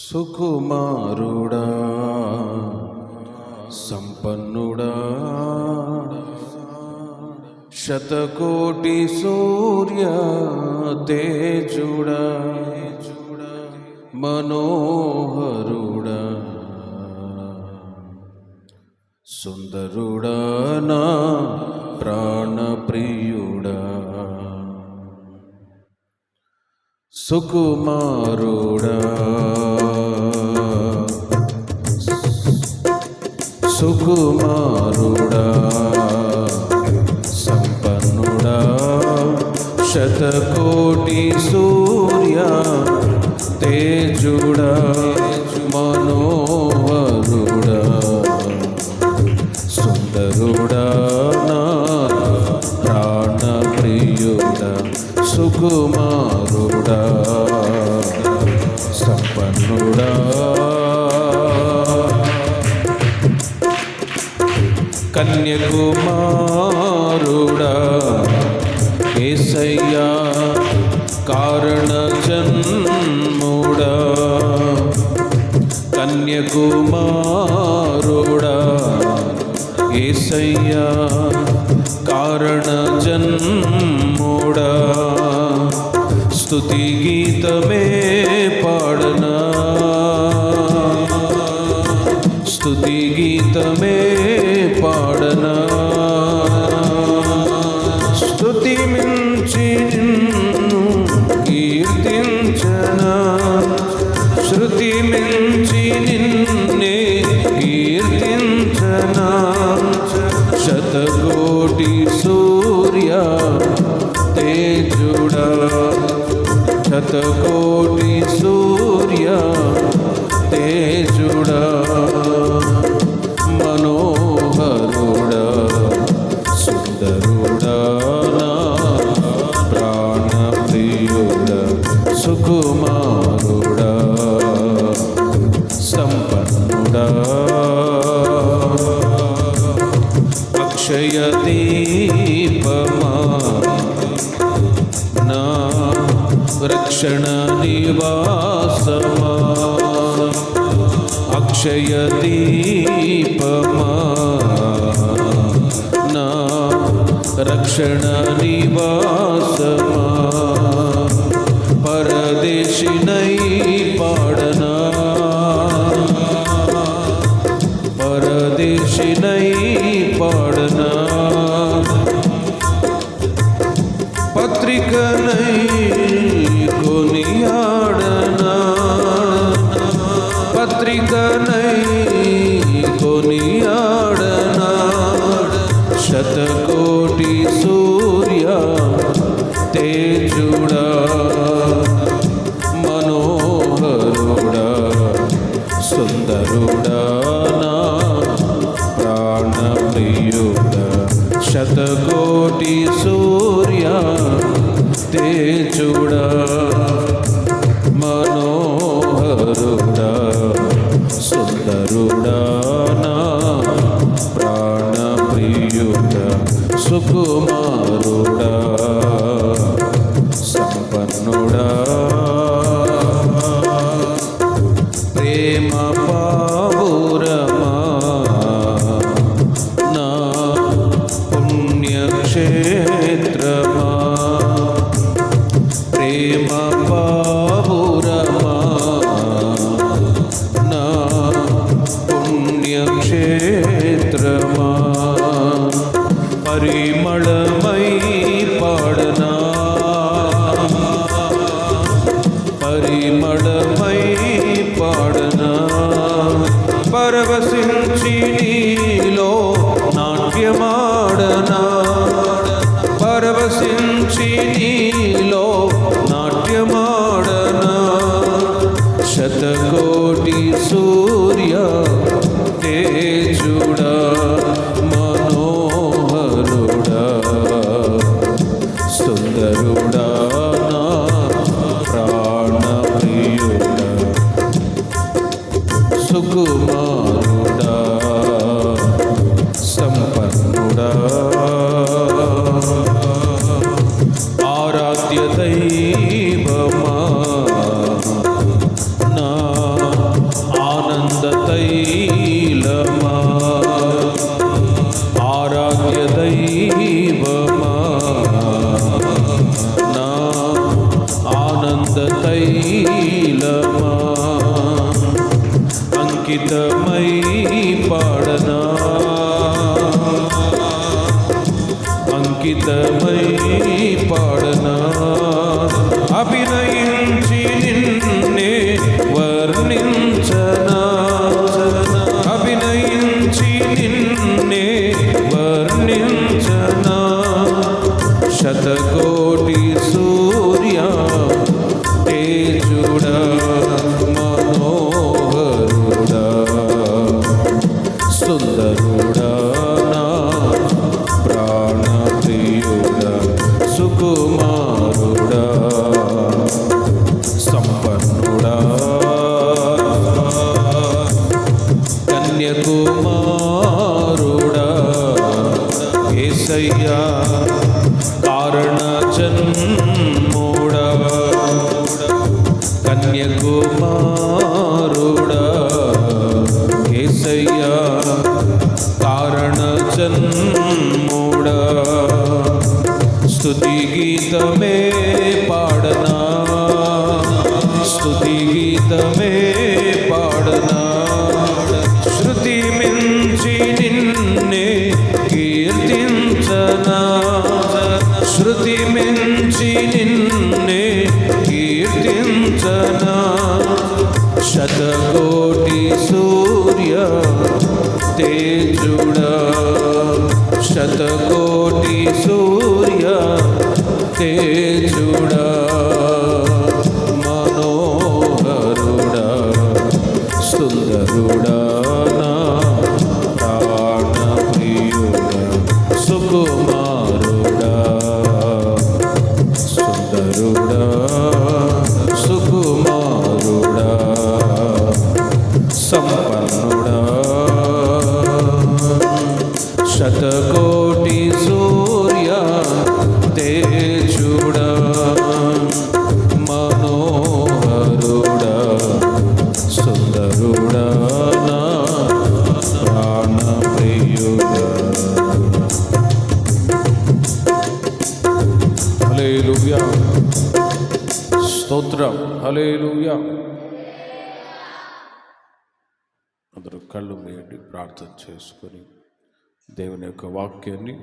సుకుమారుడా సంపన్నుడా శతకోటి సూర్య తేజుడా మనోహరుడా సుందరుడా నా ప్రాణప్రియుడా. సుకుమారుడా సుకుమారుడా సంపన్నుడా శతకోటి సూర్య తేజుడా మనోహరుడా సుందరుడా నా ప్రాణప్రియుడా సుకుమారుడా. కన్యకుమారుడా ఏసయ్యా కారణ జన్ముడా. కన్యకుమారుడా ఏసయ్యా కారణ జన్ముడా. స్తుతి గీతమే పాడనా. స్థుతి గీతమే పాడనా? స్థుతి మించి నిన్ను కీర్తించనా? శృతి మించి నిన్నే కీర్తించనా? శతకోటి సూర్య తేజుడా శతకోటి शरणनिवासवा अक्षयदीपमा ना रक्षणनिवासमा परदेशि नै पाडना परदेश नै पाडना पत्रिक नहीं తేజుడా పరవశించి అంకితమై పాడనా అంకితమై పాడనా అభినయించి కారణ కన్యకుమారుడ కేసయ్య కారణ జన్ముడా స్తుతి గీతమే పాడనా స్తుతి గీతమే శృతి మించి నిన్నే కీర్తించనా? శతకోటి సూర్య తేజుడా. శతకోటి సూర్య తేజ హల్లెలూయా స్తోత్రం హల్లెలూయా అందరూ కళ్ళు మూయండి ప్రార్థన చేసుకొని దేవుని యొక్క వాక్యాన్ని